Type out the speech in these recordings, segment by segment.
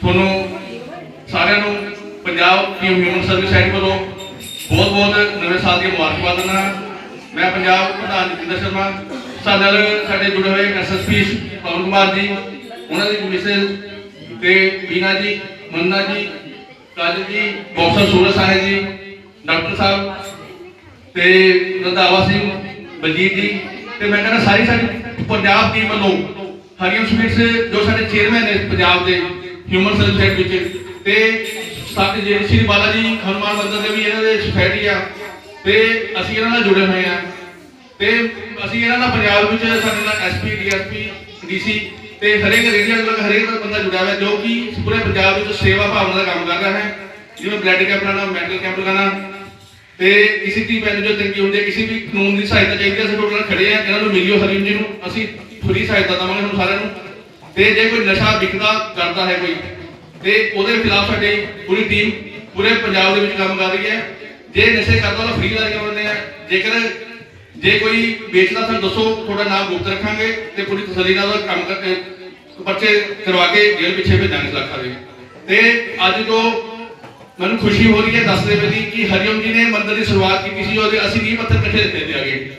ਤੁਹਾਨੂੰ ਸਾਰਿਆਂ ਨੂੰ Punjab team human service centre ਵੱਲੋਂ ਬਹੁਤ ਬਹੁਤ ਨਵੇਂ ਸਾਲ ਦੀਆਂ ਮੁਬਾਰਕਬਾਦ ਦਿੰਦਾ ਹਾਂ। ਮੈਂ ਪੰਜਾਬ ਪ੍ਰਧਾਨ ਜਤਿੰਦਰ ਸ਼ਰਮਾ, ਸਾਡੇ ਨਾਲ ਸਾਡੇ ਜੁੜੇ ਹੋਏ ਐਸਐਸਪੀ ਪਵਨ ਕੁਮਾਰ ਜੀ, ਉਹਨਾਂ ਦੀ ਮਿਸੇਸ ਤੇ ਬੀਨਾ ਜੀ, ਮੰਨਾ ਜੀ, ਕਾਜਲ ਜੀ ਬੌਕਸਰ ਸੂਰਜ ਸਾਹਿਬ ਜੀ, ਡਾਕਟਰ ਸਾਹਿਬ ਤੇ ਰੰਧਾਵਾ ਸਿੰਘ, ਬਲਜੀਤ ਜੀ ਤੇ ਮੈਂ ਕਹਿੰਦਾ ਸਾਰੀ ਸਾਡੀ ਪੰਜਾਬ ਟੀਮ ਵੱਲੋਂ ਹਰੀਮ ਸਵੀਟਸ ਜੋ ਸਾਡੇ ਚੇਅਰਮੈਨ ਨੇ ਪੰਜਾਬ ਦੇ ਹਿਊਮਨ ਸਰਵਿਸ ਵਿੱਚ। ਤੇ ਸਾਡੇ ਜਿਹੜੇ ਸ਼੍ਰੀ ਬਾਲਾ ਜੀ ਹਨੂਮਾਨ ਮੰਦਰ ਦੇ ਵੀ ਇਹਨਾਂ ਦੇ ਸੁਸਾਇਟੀ ਆ। ਤੇ ਅਸੀਂ ਇਹਨਾਂ ਨਾਲ ਜੁੜੇ ਹੋਏ ਆ। ਤੇ ਅਸੀਂ ਇਹਨਾਂ ਨਾਲ ਪੰਜਾਬ ਵਿੱਚ, ਸਾਡੇ ਨਾਲ ਐਸਪੀ ਡੀਐਸਪੀ ਡੀਸੀ ਤੇ ਹਰੇਕ ਏਰੀਆ ਦਾ ਹਰੇਕ ਬੰਦਾ ਜੁੜਿਆ ਹੋਇਆ, ਜੋ ਕਿ ਪੂਰੇ ਪੰਜਾਬ ਵਿੱਚ ਸੇਵਾ ਭਾਵਨਾ ਦਾ ਕੰਮ ਕਰ ਰਿਹਾ ਹੈ। ਜਿਵੇਂ ਬਲੱਡ ਕੈਂਪ ਲਾਣਾ ਮੈਡੀਕਲ ਕੈਂਪ ਲਗਾਉਣਾ। ਤੇ ਕਿਸੇ ਦੀ ਪੈਨ ਜੋ ਤੰਗੀ ਹੁੰਦੀ ਹੈ, ਕਿਸੇ ਵੀ ਕਾਨੂੰਨ ਦੀ ਸਹਾਇਤਾ ਚਾਹੀਦੀ ਹੈ, ਅਸੀਂ ਤੁਹਾਡੇ ਨਾਲ ਖੜੇ ਆ ਇਹਨਾਂ ਨੂੰ ਮਿਲਿਓ ਹਰੀਮ ਜੀ ਨੂੰ। ਅਸੀਂ ਫ੍ਰੀ ਸਹਾਇਤਾ ਦੇਵਾਂਗੇ ਤੁਹਾਨੂੰ ਸਾਰਿਆਂ ਨੂੰ। ਤੇ ਜੇ ਕੋਈ ਨਸ਼ਾ ਵਿਕਦਾ ਕਰਦਾ ਹੈ ਕੋਈ, ਤੇ ਉਹਦੇ ਖਿਲਾਫ ਸਾਡੀ ਪੂਰੀ ਟੀਮ ਪੂਰੇ ਪੰਜਾਬ ਦੇ ਵਿੱਚ ਕੰਮ ਕਰ ਰਹੀ ਹੈ। ਜੇ ਨਸ਼ੇ ਕਰਦਾ ਤਾਂ ਫ੍ਰੀ ਇਲਾਜ ਕਰਵਾਉਂਦੇ ਆ। ਜੇਕਰ ਜੇ ਕੋਈ ਵੇਚਦਾ ਸਾਨੂੰ ਦੱਸੋ ਤੁਹਾਡਾ ਨਾਮ ਗੁਪਤ ਰੱਖਾਂਗੇ ਤੇ ਪੂਰੀ ਤਸੱਲੀ ਨਾਲ ਕੰਮ ਕਰਕੇ ਪਰਚੇ ਕਰਵਾ ਕੇ ਜੇਲ੍ਹ ਪਿੱਛੇ ਭੇਜਾਂਗੇ ਲੱਖਾਂ ਦੇ। ਤੇ ਅੱਜ ਤੋਂ ਮੈਨੂੰ ਖੁਸ਼ੀ ਹੋ ਰਹੀ ਹੈ ਦੱਸਦੇ ਪਏ ਦੀ ਕਿ ਹਰੀਓਮ ਜੀ ਨੇ ਮੰਦਰ ਦੀ ਸ਼ੁਰੂਆਤ ਕੀਤੀ ਸੀ, ਉਹਦੇ ਅਸੀਂ 20 ਪੱਥਰ ਇਕੱਠੇ ਦਿੱਤੇ ਤੇ ਆਗੇ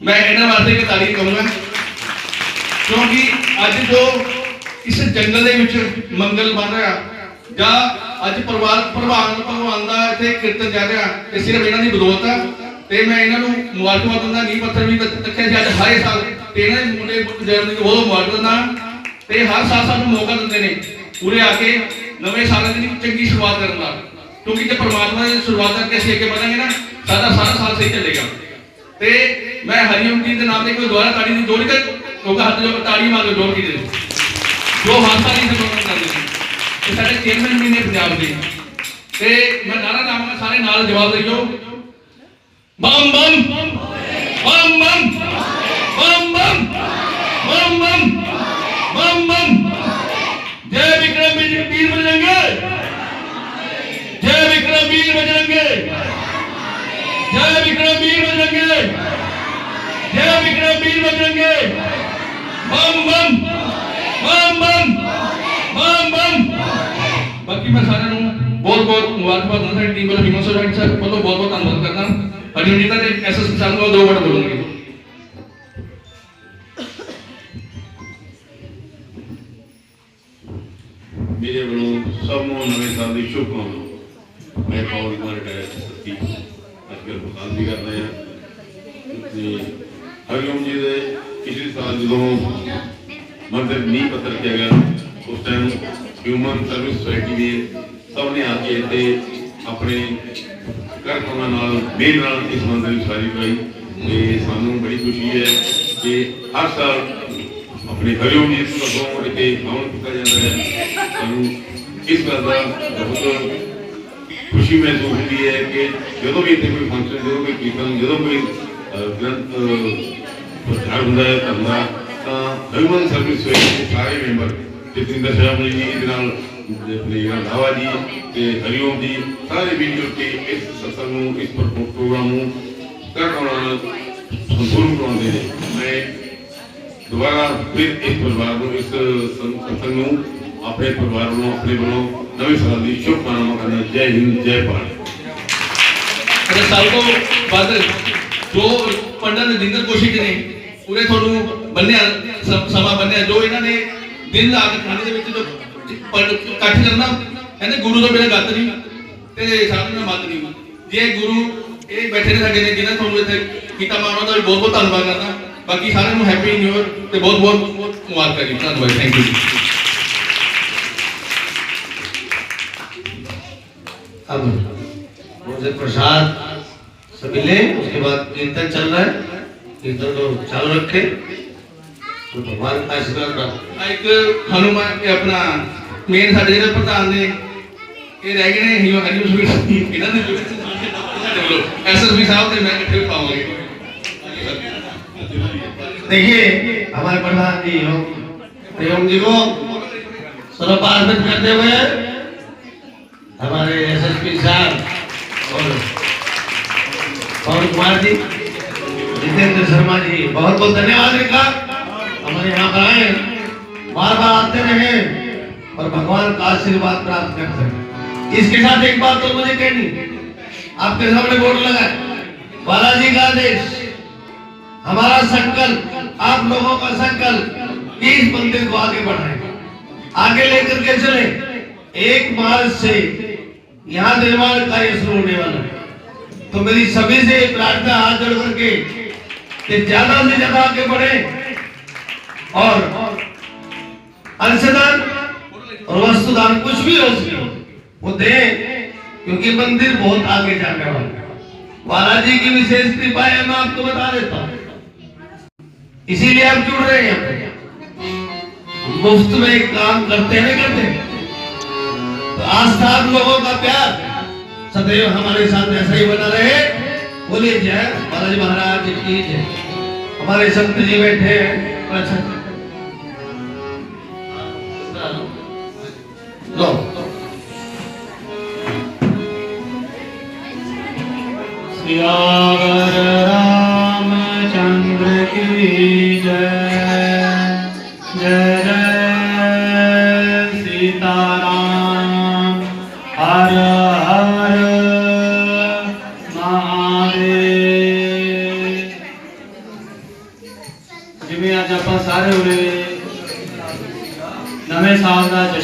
ਮੈਂ ਇਹਨਾਂ ਵਾਸਤੇ ਇੱਕ ਤਾਰੀਫ ਕਹੂੰਗਾ ਕਿਉਂਕਿ ਅੱਜ ਜੋ ਇਸ ਜੰਗਲ ਦੇ ਵਿੱਚ ਮੰਗਲ ਬਣ ਰਿਹਾ, ਜਾਂ ਅੱਜ ਪਰਿਵਾਰ ਪ੍ਰਭਾਨ ਭਗਵਾਨ ਦਾ ਇੱਥੇ ਕੀਰਤਨ ਚੱਲ ਰਿਹਾ ਇਹ ਸਿਰਫ ਇਹਨਾਂ ਦੀ ਬਦੌਲਤ ਆ, ਤੇ ਮੈਂ ਇਹਨਾਂ ਨੂੰ ਮੁਬਾਰਕਬਾਦ ਦਿੰਦਾ, ਨੀਂਹ ਪੱਥਰ ਵੀ ਰੱਖਿਆ ਸੀ ਅੱਜ ਹਰ ਸਾਲ, ਤੇ ਇਹਨਾਂ ਦੇ ਮੁੰਡੇ ਜਨਮ ਦੀ ਬਹੁਤ ਮੁਬਾਰਕ ਦਿੰਦਾ, ਤੇ ਹਰ ਸਾਲ ਸਾਨੂੰ ਮੌਕਾ ਦਿੰਦੇ ਨੇ, ਪੂਰੇ ਆ ਕੇ ਨਵੇਂ ਸਾਲ ਦੀ ਚੰਗੀ ਸ਼ੁਰੂਆਤ ਕਰਨ ਦਾ, ਕਿਉਂਕਿ ਜੇ ਪਰਮਾਤਮਾ ਦੀ ਸ਼ੁਰੂਆਤ ਕਰਕੇ ਅਸੀਂ ਅੱਗੇ ਵਧਾਂਗੇ ਨਾ, ਸਾਡਾ ਸਾਰਾ ਸਾਲ ਸਹੀ ਚੱਲੇਗਾ। ਤੇ ਮੈਂ ਹਰੀਓਮ ਜੀ ਦੇ ਨਾਮ ਤੇ ਕੋਈ ਦੁਆਰਾ ਤਾੜੀ ਦੀ ਜੋੜ ਕੇ ਕਿਉਂਕਿ ਹੱਥ ਜੋ ਤਾੜੀ ਮਾਰ ਕੇ ਜੋੜ ਦੇ ਜੋ ਹਾਸਾ ਨਹੀਂ ਸਬਰ ਕਰਦੇ ਤੇ ਸਾਡੇ ਚੇਅਰਮੈਨ ਵੀ ਨੇ ਪੰਜਾਬ ਦੇ। ਤੇ ਮੈਂ ਨਾਰਾ ਲਾਵਾਂਗਾ, ਸਾਰੇ ਨਾਲ ਜਵਾਬ ਦਿਓ ਬਮ ਬਮ ਬਮ ਬਮ ਬਮ ਬਮ ਬਮ ਬਮ ਬਮ ਬਮ ਜੈ ਵਿਕਰਮ ਵੀਰ ਵੀਰ ਬਜਰੰਗੇ ਜੈ ਵਿਕਰਮ ਵੀਰ ਬਜਰੰਗੇ ਜੈ ਵਿਕਰਮ ਵੀਰ ਬਜਰੰਗੇ ਜੈ ਵਿਕਰਮ ਵੀਰ ਬਜਰੰਗੇ ਬਮ ਬਮ ਬਮ ਬਮ ਬਮ ਬਮ ਬਾਕੀ ਮੈਂ ਸਾਰਿਆਂ ਨੂੰ ਬਹੁਤ ਬਹੁਤ ਮੁਬਾਰਕਬਾਦ ਦਿੰਦਾ, ਸਾਡੀ ਟੀਮ ਵੱਲੋਂ ਹਿਮਨ ਸੋਸਾਇਟੀ ਸਾਹਿਬ ਵੱਲੋਂ ਬਹੁਤ ਬਹੁਤ ਧੰਨਵਾਦ ਕਰਦਾ। ਹਰੀ ਜੀ ਦਾ ਤੇ ਐਸਐਸ ਸਾਹਿਬ ਨੂੰ ਦੋ ਵਰਡ ਬੋਲੂੰਗੀ ਮੇਰੇ ਵੱਲੋਂ ਸਭ ਨੂੰ ਨਵੇਂ ਸਾਲ ਦੀ ਸ਼ੁਭਕਾਮਨਾਵਾਂ। ਮੈਂ ਪਵਨ ਕੁਮਾਰ ਰਿਟਾਇਰ ਸੱਤੀ। ਅੱਜ ਕੱਲ੍ਹ ਬਖਾਲ ਵੀ ਕਰ ਰਹੇ ਹਾਂ ਤੇ ਹਰੀਓਮ ਜੀ ਦੇ ਪਿਛਲੇ ਸਾਲ ਜਦੋਂ ਮੰਦਰ ਨੀਂਹ ਪੱਥਰ ਕਿਆ ਗਿਆ ਉਸ ਟਾਈਮ ਹਿਊਮਨ ਸਰਵਿਸ ਸੁਸਾਇਟੀ ਦੇ ਸਭ ਨੇ ਆ ਕੇ ਇੱਥੇ ਆਪਣੇ ਕਰਕਮਾਂ ਨਾਲ ਮੇਲ ਨਾਲ ਇਸ ਮੰਦਰ ਦੀ ਸਾਰੀ ਕਰਾਈ ਤੇ ਸਾਨੂੰ ਬੜੀ ਖੁਸ਼ੀ ਹੈ ਕਿ ਹਰ ਸਾਲ ਆਪਣੇ ਹਰਿਓਮ ਜੀ ਤੋਂ ਅੱਗੋਂ ਇੱਥੇ ਹਵਨ ਕੀਤਾ ਜਾਂਦਾ ਹੈ। ਸਾਨੂੰ ਇਸ ਗੱਲ ਦਾ ਬਹੁਤ ਖੁਸ਼ੀ ਮਹਿਸੂਸ ਹੁੰਦੀ ਹੈ ਕਿ ਜਦੋਂ ਵੀ ਇੱਥੇ ਕੋਈ ਫੰਕਸ਼ਨ ਜਦੋਂ ਕੋਈ ਕੀਰਤਨ, ਜਦੋਂ ਕੋਈ ਗ੍ਰੰਥ ਹੁੰਦਾ ਹੈ ਧਰਨਾ ਤਾਂ ਹਿਊਮਨ ਸਰਵਿਸ ਸੋਸਾਇਟੀ ਦੇ ਸਾਰੇ ਮੈਂਬਰ ਜਤਿੰਦਰ ਸ਼ਰਮਾ ਜੀ ਦੇ ਨਾਲ ਆਪਣੇ ਰੰਧਾਵਾ ਜੀ ਤੇ ਹਰਿਓਮ ਜੀ, ਸਾਰੇ ਮਿਲ ਕੇ ਇਸ ਸਤਸੰਗ ਨੂੰ, ਇਸ ਪ੍ਰੋਗਰਾਮ ਨੂੰ ਕਰਵਾਉਣਾ ਸੰਪੂਰਨ ਕਰਾਉਂਦੇ ਨੇ। ਮੈਂ ਦੁਬਾਰਾ ਫਿਰ ਇਸ ਪਰਿਵਾਰ ਨੂੰ, ਇਸ ਸੰਸਥਾ ਨੂੰ ਆਪਣੇ ਪਰਿਵਾਰ ਨੂੰ ਆਪਣੇ ਵੱਲੋਂ ਨਵੇਂ ਸਾਲ ਦੀ ਸ਼ੁਭਕਾਮਨਾਵਾਂ ਕਰਨਾ ਜੈ ਹਿੰਦ, ਜੈ ਭਾਰਤ। ਅਗਰ ਸਾਲ ਤੋਂ ਜੋ ਪੰਡਤ ਨਰਿੰਦਰ ਕੋਸ਼ਿਕ ਨੇ, ਪੂਰੇ ਤੁਹਾਨੂੰ ਬੰਨਿਆ ਸਮਾਂ ਬੰਨਿਆ, ਜੋ ਇਹਨਾਂ ਨੇ ਦਿਨ ਰਾਤ ਖਾਣੇ ਦੇ ਵਿੱਚ ਜੋ ਇਕੱਠ ਕਰਨਾ, ਕਹਿੰਦੇ ਗੁਰੂ ਤੋਂ ਬਿਨਾਂ ਗੱਤ ਨਹੀਂ, ਤੇ ਸਾਧੂ ਨਾਲ ਮਤ ਨਹੀਂ। ਜੇ ਗੁਰੂ ਇਹ ਬੈਠੇ ਨੇ ਸਾਡੇ ਨੇ ਜਿਨ੍ਹਾਂ ਤੁਹਾਨੂੰ ਇੱਥੇ ਕੀਤਾ ਮੈਂ ਉਹਨਾਂ ਦਾ ਬਹੁਤ ਬਹੁਤ ਧੰਨਵਾਦ ਕਰਦਾ। ਬਾਕੀ ਸਾਰਿਆਂ ਨੂੰ ਹੈਪੀ ਨਿਊ ਇਅਰ ਤੇ ਬਹੁਤ ਬਹੁਤ ਮੁਬਾਰਕਾਂ ਜੀ। ਧੰਨਵਾਦ ਥੈਂਕ ਯੂ ਅਬ ਮੁਝੇ ਪ੍ਰਸਾਦ सभी ले उसके बाद कीर्तन चल रहा है कीर्तन को चालू रखे तो भगवान का आशीर्वाद प्राप्त ਆ ਇੱਕ ਹਨੂਮਾਨ ਇਹ ਆਪਣਾ ਮੇਨ ਸਾਡੇ ਜਿਹੜੇ ਪ੍ਰਧਾਨ ਨੇ ਇਹ ਰਹਿ ਗਏ ਨੇ ਹੀਰੋ ਹਰੀਓ ਸਵੀਟ ਇਹਨਾਂ ਦੇ ਵਿੱਚ ਸਾਡੇ ਵੱਲੋਂ ਐਸਐਸਪੀ ਸਾਹਿਬ ਤੇ ਮੈਂ ਇਕੱਠੇ ਪਾਵਾਂਗੇ देखिए हमारे प्रधान जी एवं एवं जी को स्वरूप अर्पित करते हुए हमारे एसएसपी साहब और पवन कुमार जी, जितेंद्र शर्मा जी, बहुत बहुत धन्यवाद इनका हमारे यहाँ पर आए बार बार आते रहे और भगवान का आशीर्वाद प्राप्त कर सके। इसके साथ एक बात तो मुझे कहनी, आपके सामने बोर्ड लगा बालाजी का आदेश, हमारा संकल्प, आप लोगों का संकल्प इस मंदिर को आगे बढ़ाए। आगे लेकर के चले। एक मार्च से यहाँ निर्माण कार्य शुरू होने वाला है। तो मेरी सभी से प्रार्थना हाथ जोड़ करके कि ज़्यादा से ज़्यादा आगे बढ़े और अंशदान और वस्तुदान कुछ भी हो सके, वो दे, क्योंकि मंदिर बहुत आगे जाने वाला है। बालाजी की विशेष कृपा है, मैं आपको बता देता हूँ। इसीलिए आप जुड़ रहे हैं मुफ़्त में काम करते हैं करते? हैं तो आस्था लोगों का प्यार। सदैव हमारे साथ ऐसा ही बना रहे बोलिए जय बालाजी महाराज की जय हमारे संत जी बैठे हैं अच्छा लो सियावर रामचंद्र की जय जय जय सीताराम हर हर ਸਾਰੇ ਉਰੇ ਨਵੇਂ ਸਾਲ ਦਾ ਜਸ਼ਨ